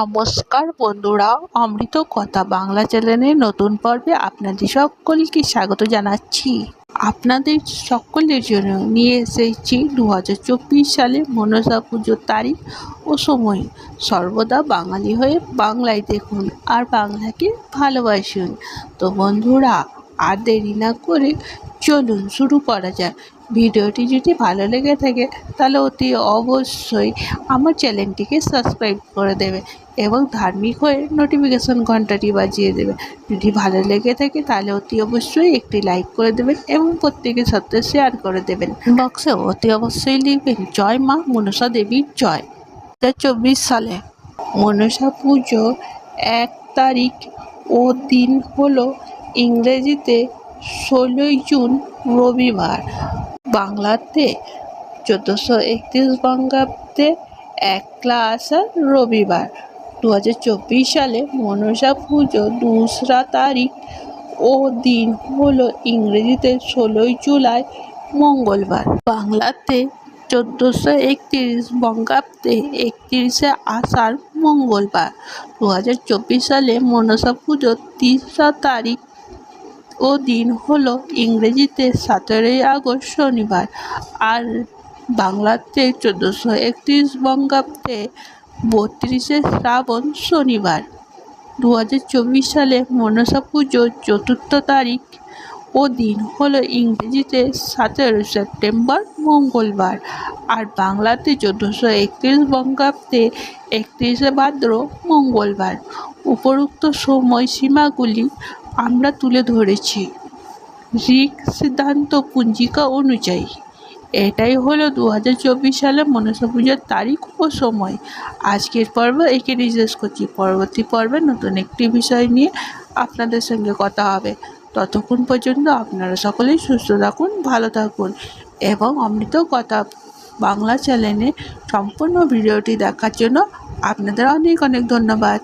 নমস্কার বন্ধুরা, অমৃত কথা বাংলা চ্যানেলের নতুন পর্বে আপনাদের সকলকে স্বাগত জানাচ্ছি। আপনাদের সকলের জন্য নিয়ে এসেছি দু হাজার চব্বিশ সালে মনসা পুজোর তারিখ ও সময়। সর্বদা বাঙালি হয়ে বাংলায় দেখুন আর বাংলাকে ভালোবাসুন। তো বন্ধুরা, আর দেরি না করে চলুন শুরু করা যাক। ভিডিওটি যদি ভালো লেগে থাকে, তাহলে অতি অবশ্যই আমার চ্যানেলটিকে সাবস্ক্রাইব করে দেবে এবং ধার্মিক হয়ে নোটিফিকেশন ঘন্টাটি বাজিয়ে দেবে। যদি ভালো লেগে থাকে, তাহলে অতি অবশ্যই একটি লাইক করে দেবেন এবং প্রত্যেকের সাথে শেয়ার করে দেবেন। বক্সে অতি অবশ্যই লিখবেন, জয় মা মনসা দেবীর জয়। দু হাজার চব্বিশ সালে মনসা পুজো এক তারিখ ও দিন হলো ইংরেজিতে ষোলোই জুন, রবিবার। বাংলাতে চোদ্দোশো একত্রিশ বঙ্গাব্দে একলা আষাঢ় রবিবার। দু হাজার চব্বিশ সালে মনসা পুজো দোসরা তারিখ ও দিন হলো ইংরেজিতে ষোলোই জুলাই, মঙ্গলবার। বাংলাতে চোদ্দোশো একত্রিশ বঙ্গাব্দে একত্রিশে আষাঢ়, মঙ্গলবার। দু হাজার চব্বিশ সালে মনসা পুজো তিসরা তারিখ ও দিন হলো ইংরেজিতে সতেরোই আগস্ট শনিবার আর বাংলাতে চোদ্দোশো একত্রিশ বঙ্গাব্দে বত্রিশে শ্রাবণ শনিবার। দু হাজার চব্বিশ সালে মনসা পুজোর চতুর্থ তারিখ ও দিন হলো ইংরেজিতে সতেরো সেপ্টেম্বর মঙ্গলবার আর বাংলাতে চোদ্দোশো একত্রিশ বঙ্গাব্দে একত্রিশে ভাদ্র মঙ্গলবার। উপরোক্ত সময়সীমাগুলি আমরা তুলে ধরেছি। ঋক সিদ্ধান্ত পুঞ্জিকা অনুযায়ী, এটাই হলো দু হাজার চব্বিশ সালে মনসা পুজোর তারিখ ও সময়। আজকের পর্ব একে শেষ করছি। পরবর্তী পর্বে নতুন একটি বিষয় নিয়ে আপনাদের সঙ্গে কথা হবে। ততক্ষণ পর্যন্ত আপনারা সকলেই সুস্থ থাকুন, ভালো থাকুন এবং অমৃত কথা বাংলা চ্যানেলে সম্পূর্ণ ভিডিওটি দেখার জন্য আপনাদের অনেক অনেক ধন্যবাদ।